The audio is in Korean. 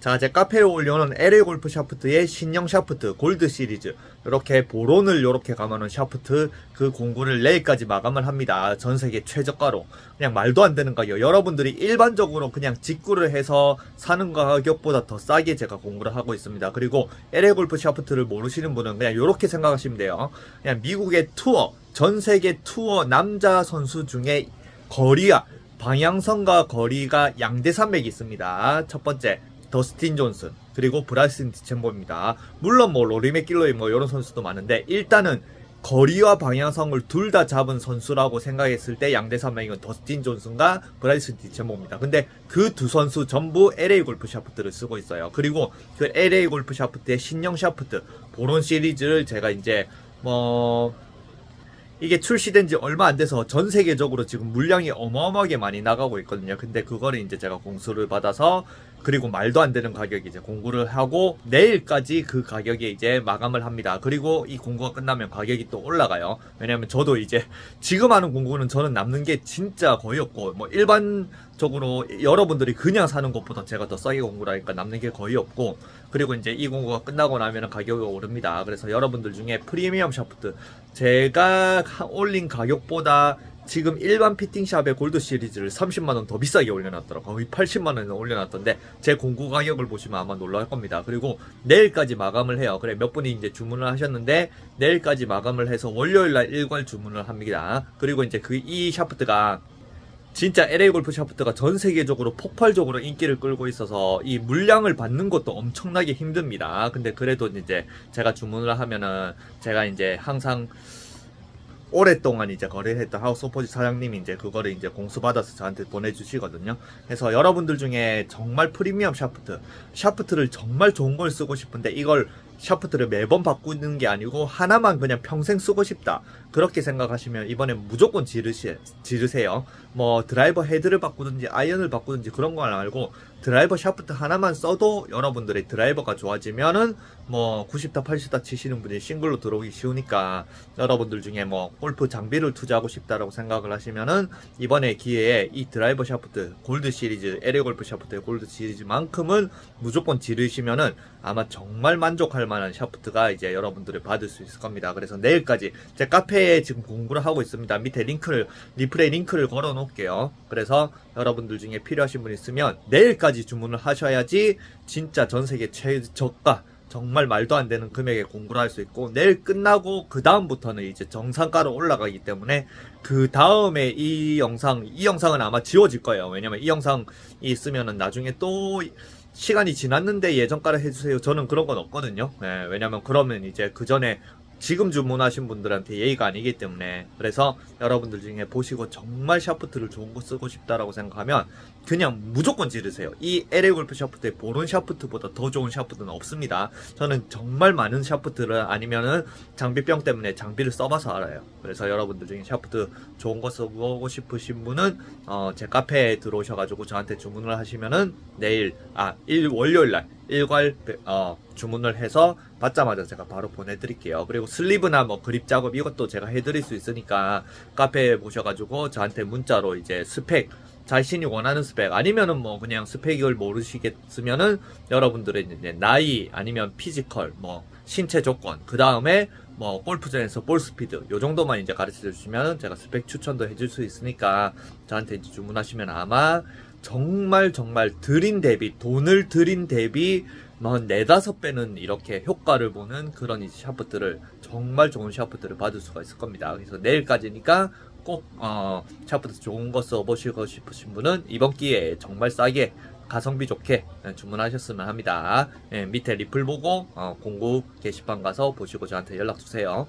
자, 제 카페에 올려놓은 LA 골프 샤프트의 신형 샤프트 골드 시리즈 이렇게 보론을 이렇게 감아놓은 샤프트 그 공구를 내일까지 마감을 합니다. 전 세계 최저가로 그냥 말도 안 되는 가격. 여러분들이 일반적으로 그냥 직구를 해서 사는 가격보다 더 싸게 제가 공구를 하고 있습니다. 그리고 LA 골프 샤프트를 모르시는 분은 그냥 이렇게 생각하시면 돼요. 그냥 미국의 투어, 전 세계 투어 남자 선수 중에 거리와 방향성과 거리가 양대 산맥이 있습니다. 첫 번째 더스틴 존슨 그리고 브라이슨 디챔버입니다. 물론 뭐 로리 맥길로이 뭐 이런 선수도 많은데 일단은 거리와 방향성을 둘 다 잡은 선수라고 생각했을 때 양대 산맥은 더스틴 존슨과 브라이슨 디챔버입니다. 근데 그 두 선수 전부 LA 골프 샤프트를 쓰고 있어요. 그리고 그 LA 골프 샤프트의 신형 샤프트 보론 시리즈를 제가 이제 뭐 이게 출시된 지 얼마 안 돼서 전 세계적으로 지금 물량이 어마어마하게 많이 나가고 있거든요. 근데 그거를 이제 제가 공수를 받아서 그리고 말도 안 되는 가격에 이제 공구를 하고 내일까지 그 가격에 이제 마감을 합니다. 그리고 이 공구가 끝나면 가격이 또 올라가요. 왜냐면 저도 이제 지금 하는 공구는 저는 남는 게 진짜 거의 없고 뭐 일반적으로 여러분들이 그냥 사는 것보다 제가 더 싸게 공구를 하니까 남는 게 거의 없고 그리고 이제 이 공구가 끝나고 나면 가격이 오릅니다. 그래서 여러분들 중에 프리미엄 샤프트 제가 하- 올린 가격보다 지금 일반 피팅샵의 골드 시리즈를 30만원 더 비싸게 올려놨더라고요. 거의 80만원에 올려놨던데, 제 공구 가격을 보시면 아마 놀랄 겁니다. 그리고 내일까지 마감을 해요. 그래, 몇 분이 이제 주문을 하셨는데, 내일까지 마감을 해서 월요일날 일괄 주문을 합니다. 그리고 이제 그 이 샤프트가 진짜 LA 골프 샤프트가 전 세계적으로 폭발적으로 인기를 끌고 있어서 이 물량을 받는 것도 엄청나게 힘듭니다. 근데 그래도 이제 제가 주문을 하면은 제가 이제 항상 오랫동안 이제 거래를 했던 하우스 오퍼지 사장님이 이제 그거를 이제 공수받아서 저한테 보내주시거든요. 그래서 여러분들 중에 정말 프리미엄 샤프트, 샤프트를 정말 좋은 걸 쓰고 싶은데 이걸 샤프트를 매번 바꾸는 게 아니고 하나만 그냥 평생 쓰고 싶다. 그렇게 생각하시면 이번엔 무조건 지르시, 지르세요. 뭐 드라이버 헤드를 바꾸든지 아이언을 바꾸든지 그런 건 말고 드라이버 샤프트 하나만 써도 여러분들의 드라이버가 좋아지면은 뭐 90타 80타 치시는 분이 싱글로 들어오기 쉬우니까 여러분들 중에 뭐 골프 장비를 투자하고 싶다라고 생각을 하시면은 이번에 기회에 이 드라이버 샤프트 골드 시리즈 LA 골프 샤프트의 골드 시리즈만큼은 무조건 지르시면은 아마 정말 만족할 만한 샤프트가 이제 여러분들을 받을 수 있을 겁니다. 그래서 내일까지 제 카페에 지금 공부를 하고 있습니다. 밑에 링크를 리플레이 링크를 걸어 놓을게요. 그래서 여러분들 중에 필요하신 분 있으면 내일까지 주문을 하셔야지 진짜 전 세계 최저가 정말 말도 안 되는 금액에 공부를 할 수 있고 내일 끝나고 그 다음부터는 이제 정상가로 올라가기 때문에 그 다음에 이 영상 이 영상은 아마 지워질 거예요. 왜냐면 이 영상이 있으면은 나중에 또 시간이 지났는데 예전가를 해주세요. 저는 그런 건 없거든요. 예, 왜냐면 그러면 이제 그 전에 지금 주문하신 분들한테 예의가 아니기 때문에 그래서 여러분들 중에 보시고 정말 샤프트를 좋은 거 쓰고 싶다라고 생각하면 그냥 무조건 지르세요. 이 LA 골프 샤프트의 보론 샤프트보다 더 좋은 샤프트는 없습니다. 저는 정말 많은 샤프트를 아니면은 장비병 때문에 장비를 써봐서 알아요. 그래서 여러분들 중에 샤프트 좋은 거 써보고 싶으신 분은 어, 제 카페에 들어오셔가지고 저한테 주문을 하시면은 내일 아 일 월요일 날 일괄 배- 어, 주문을 해서 받자마자 제가 바로 보내드릴게요. 그리고 슬리브나 뭐 그립 작업 이것도 제가 해드릴 수 있으니까 카페에 보셔가지고 저한테 문자로 이제 스펙 자신이 원하는 스펙 아니면은 뭐 그냥 스펙을 모르시겠으면은 여러분들의 이제 나이 아니면 피지컬 뭐 신체 조건 그 다음에 뭐 골프장에서 볼 스피드 요 정도만 이제 가르쳐 주시면 제가 스펙 추천도 해줄 수 있으니까 저한테 이제 주문하시면 아마 정말 정말 들인 대비 돈을 들인 대비 뭐한 네다섯 배는 이렇게 효과를 보는 그런 이제 샤프트를 정말 좋은 샤프트를 받을 수가 있을 겁니다. 그래서 내일까지니까 꼭 어, 샤프트 좋은 거 써보시고 싶으신 분은 이번 기회에 정말 싸게 가성비 좋게 예, 주문하셨으면 합니다. 예, 밑에 리플 보고 어, 공구 게시판 가서 보시고 저한테 연락 주세요.